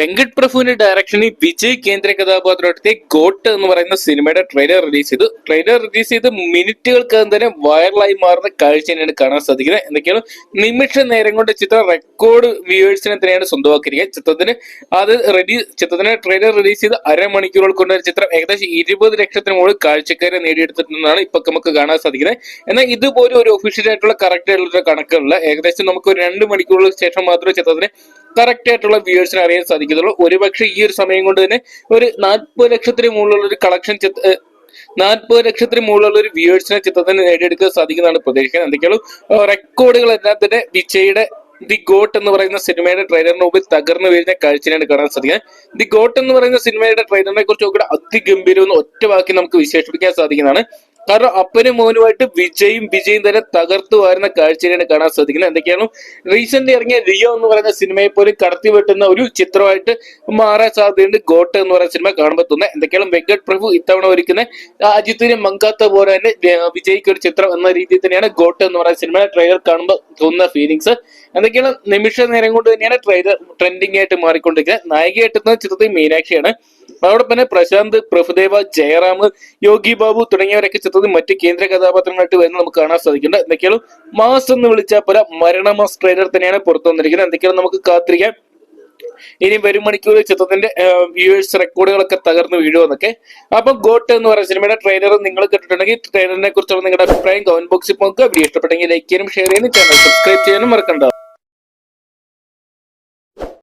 വെങ്കട് പ്രഭുവിന്റെ ഡയറക്ഷനിൽ വിജയ് കേന്ദ്ര കഥാപാത്രത്തെ ഗോട്ട് എന്ന് പറയുന്ന സിനിമയുടെ ട്രെയിലർ റിലീസ് ചെയ്തു. ട്രെയിലർ റിലീസ് ചെയ്ത് മിനിറ്റുകൾക്കകം തന്നെ വൈറലായി മാറുന്ന കാഴ്ച തന്നെയാണ് കാണാൻ സാധിക്കുന്നത്. എന്തൊക്കെയാണ് നിമിഷ നേരം കൊണ്ട് ചിത്രം റെക്കോർഡ് വ്യൂവേഴ്സിനെ തന്നെയാണ് സ്വന്തമാക്കിയിരിക്കുക ചിത്രത്തിന് അത് റിലീസ് ചിത്രത്തിന് ട്രെയിലർ റിലീസ് ചെയ്ത് അരമണിക്കൂറുകൾ കൊണ്ട് ചിത്രം ഏകദേശം ഇരുപത് ലക്ഷത്തിന് മുകളിൽ കാഴ്ചക്കാരെ നേടിയെടുത്തിട്ടുണ്ടെന്നാണ് ഇപ്പൊ നമുക്ക് കാണാൻ സാധിക്കുന്നത്. എന്നാൽ ഇതുപോലും ഒരു ഒഫീഷ്യൽ ആയിട്ടുള്ള കറക്റ്റ് ആയിട്ടുള്ള കണക്കുകളില്ല ഏകദേശം നമുക്ക് ഒരു രണ്ട് മണിക്കൂറുകൾക്ക് ശേഷം മാത്രമേ ചിത്രത്തിന് കറക്റ്റ് ആയിട്ടുള്ള വ്യൂവേഴ്സിനെ അറിയാൻ സാധിക്കത്തുള്ളൂ ഒരുപക്ഷെ ഈ ഒരു സമയം കൊണ്ട് തന്നെ ഒരു നാൽപ്പത് ലക്ഷത്തിന് മുകളിലുള്ള ഒരു കളക്ഷൻ നാൽപ്പത് ലക്ഷത്തിന് മുകളിലുള്ള ഒരു വ്യൂവേഴ്സിനെ ചിത്രത്തിന് നേടിയെടുക്കാൻ സാധിക്കുന്നതാണ് പ്രതീക്ഷിക്കുന്നത്. എന്തൊക്കെയാണ് റെക്കോർഡുകൾ എല്ലാം തന്നെ വിജയുടെ ദി ഗോട്ട് എന്ന് പറയുന്ന സിനിമയുടെ ട്രെയിലറിന് മുമ്പിൽ തകർന്നു വീഴുന്ന കാഴ്ചയാണ് കാണാൻ സാധിക്കുന്നത്. ദി ഗോട്ട് എന്ന് പറയുന്ന സിനിമയുടെ ട്രെയിലറിനെ കുറിച്ച് നോക്കിയിട്ട് അതിഗംഭീരം എന്ന് ഒറ്റ വാക്കി നമുക്ക് വിശേഷിപ്പിക്കാൻ സാധിക്കുന്നതാണ്. കാരണം അപ്പനും മോനുമായിട്ട് വിജയും വിജയും തന്നെ തകർത്തു വരുന്ന കാഴ്ചയാണ് കാണാൻ സാധിക്കുന്നത്. എന്തൊക്കെയാണ്? റീസെന്റ് ഇറങ്ങിയ റിയോ എന്ന് പറയുന്ന സിനിമയെ പോലും കടത്തി വെട്ടുന്ന ഒരു ചിത്രമായിട്ട് മാറാൻ സാധ്യതയുണ്ട് ഗോട്ട് എന്ന് പറയുന്ന സിനിമ കാണുമ്പോൾ തോന്നുന്നത് എന്തൊക്കെയാണ്? വെങ്കട് പ്രഭു ഇത്തവണ ഒരുക്കുന്ന അജിത്തിന് മങ്കാത്ത പോലെ തന്നെ വിജയിക്ക് ഒരു ചിത്രം എന്ന രീതിയിൽ തന്നെയാണ് ഗോട്ട് എന്ന് പറയുന്ന സിനിമയുടെ ട്രെയിലർ കാണുമ്പോൾ തോന്നുന്ന ഫീലിങ്സ് എന്തൊക്കെയാണ്? നിമിഷ നേരം കൊണ്ട് തന്നെയാണ് ട്രെയിലർ ട്രെൻഡിങ് ആയിട്ട് മാറിക്കൊണ്ടിരിക്കുന്നത്. നായികയായിട്ട് ചിത്രത്തിൽ മീനാക്ഷിയാണ്. അതോടൊപ്പം പ്രശാന്ത് പ്രഭുദേവ ജയറാം യോഗി ബാബു തുടങ്ങിയവരൊക്കെ ചിത്രത്തിൽ മറ്റ് കേന്ദ്ര കഥാപാത്രങ്ങളായിട്ട് വരുന്നത് നമുക്ക് കാണാൻ സാധിക്കുന്നുണ്ട്. എന്തൊക്കെയാണ് മാസ് എന്ന് വിളിച്ച പല മരണമാസ് ട്രെയിലർ തന്നെയാണ് പുറത്തു വന്നിരിക്കുന്നത്. എന്തൊക്കെയാണ് നമുക്ക് കാത്തിരിക്കാം. ഇനി വരും മണിക്കൂർ ചിത്രത്തിന്റെ വ്യൂവേഴ്സ് റെക്കോർഡുകളൊക്കെ തകർന്ന് വീഴുമെന്നൊക്കെ. അപ്പൊ ഗോട്ട് എന്ന് പറയുന്ന സിനിമയുടെ ട്രെയിലർ നിങ്ങൾ കേട്ടിട്ടുണ്ടെങ്കിൽ ട്രെയിലറിനെ കുറിച്ചുള്ള നിങ്ങളുടെ അഭിപ്രായം കമന്റ് ബോക്സിൽ നോക്കുക. വീഡിയോ ഇഷ്ടപ്പെട്ടെങ്കിൽ ലൈക്ക് ചെയ്യാനും ഷെയർ ചെയ്യാനും ചാനൽ സബ്സ്ക്രൈബ് ചെയ്യാനും മറക്കണ്ട.